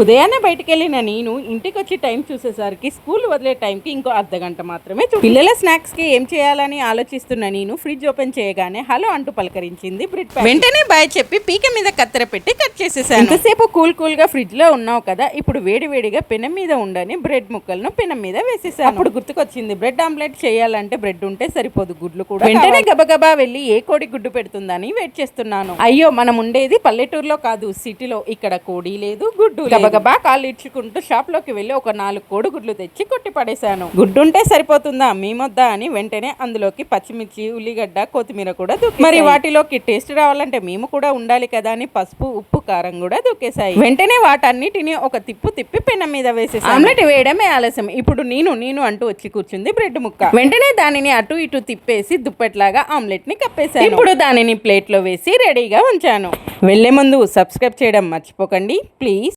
ఉదయాన్నే బయటికి వెళ్ళిన నేను ఇంటికి వచ్చి టైం చూసేసరికి స్కూల్ వదిలే టైంకి ఇంకో అర్ధ గంట మాత్రమే పిల్లల స్నాక్స్కి ఏం చేయాలని ఆలోచిస్తున్న నేను ఫ్రిడ్జ్ ఓపెన్ చేయగానే హలో అంటూ పలకరించింది బ్రెడ్. వెంటనే బాయ్ చెప్పి పీక మీద కత్తెర పెట్టి కట్ చేసేసాను. ఎంతసేపు కూల్ కూల్గా ఫ్రిడ్జ్లో ఉన్నావు కదా ఇప్పుడు వేడి వేడిగా పెనం మీద ఉండని బ్రెడ్ ముక్కలను పెనం మీద వేసేసాను. అప్పుడు గుర్తుకొచ్చింది బ్రెడ్ ఆమ్లెట్ చేయాలంటే బ్రెడ్ ఉంటే సరిపోదు గుడ్లు కూడా వెంటనే గబగబా వెళ్ళి ఏ కోడి గుడ్డు పెడుతుందని వెయిట్ చేస్తున్నాను. అయ్యో మనం ఉండేది పల్లెటూరులో కాదు సిటీలో. ఇక్కడ కోడి లేదు గుడ్డు లేదు. గబగబా కాళ్ళు ఇచ్చుకుంటూ షాప్లోకి వెళ్ళి ఒక నాలుగు కోడి గుడ్లు తెచ్చి కొట్టి పడేశాను. గుడ్డుంటే సరిపోతుందా? మేమొద్దా అని వెంటనే అందులోకి పచ్చిమిర్చి ఉల్లిగడ్డ కొత్తిమీర కూడా దూకి మరి వాటిలోకి టేస్ట్ రావాలంటే మేము కూడా ఉండాలి కదా అని పసుపు ఉప్పు కారం కూడా దూకేశాయి. వెంటనే వాటన్నిటిని ఒక తిప్పు తిప్పి పెనం మీద వేసేసి ఆమ్లెట్ వేయడమే ఆలస్యం. ఇప్పుడు నేను నేను అంటూ వచ్చి కూర్చుంది బ్రెడ్ ముక్క. వెంటనే దానిని అటు ఇటు తిప్పేసి దుప్పట్లాగా ఆమ్లెట్ని కప్పేశాను. ఇప్పుడు దానిని ప్లేట్లో వేసి రెడీగా ఉంచాను. వెళ్ళే ముందు సబ్స్క్రైబ్ చేయడం మర్చిపోకండి. ప్లీజ్.